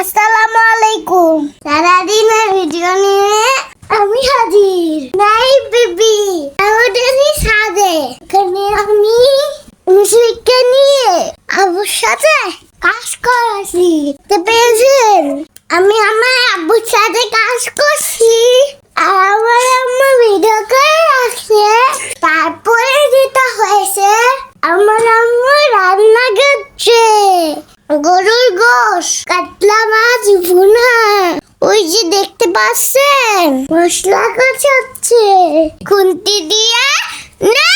আসসালামু আলাইকুম। সারাদিনের ভিডিও নিয়ে আমি হাজির। নাই বেবি আমাদের সাদে এখানে আমি মুশরিককে নিয়ে আবুর সাথে কাজ করাছি। তো পেয়েছেন? আমি আমার আব্বুর সাথে কাজ করছি। আর আমার ভিডিও করে রাখছে তারপরে যেটা হয়েছে, আমার আম্মু রান্না করছে। গরুর গোশ কাতলা মাছ ভুনা। ওই যে দেখতে পাচ্ছেন? মশলা কষাচ্ছে। খুন্তি দিয়ে নেড়ে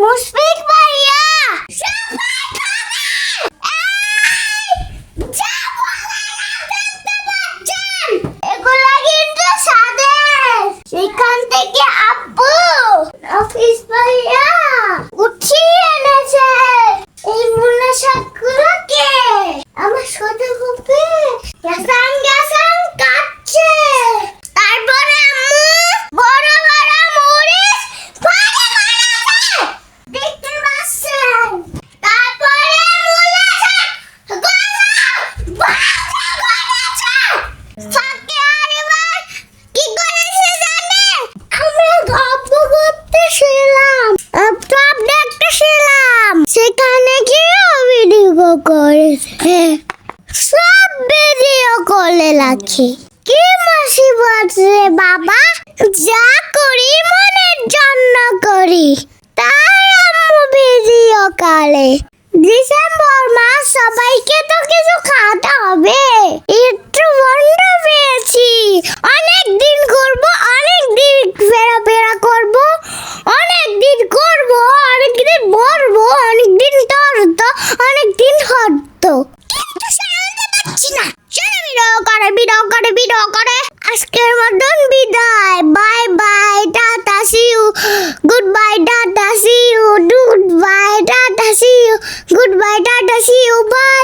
Musluk ভিডিও লাগছে কি মুসিবত রে বাবা? যা করি মনের জন্য করি। তাই আম্মু ভিডিও কালে। ডিসেম্বর মাস সবাইকে তো কিছু খাওয়াতে হবে। বিড করে বিড করে। আজকের মতন বিদায়। Bye bye, tata see you goodbye tata see you goodbye tata see you goodbye tata see you bye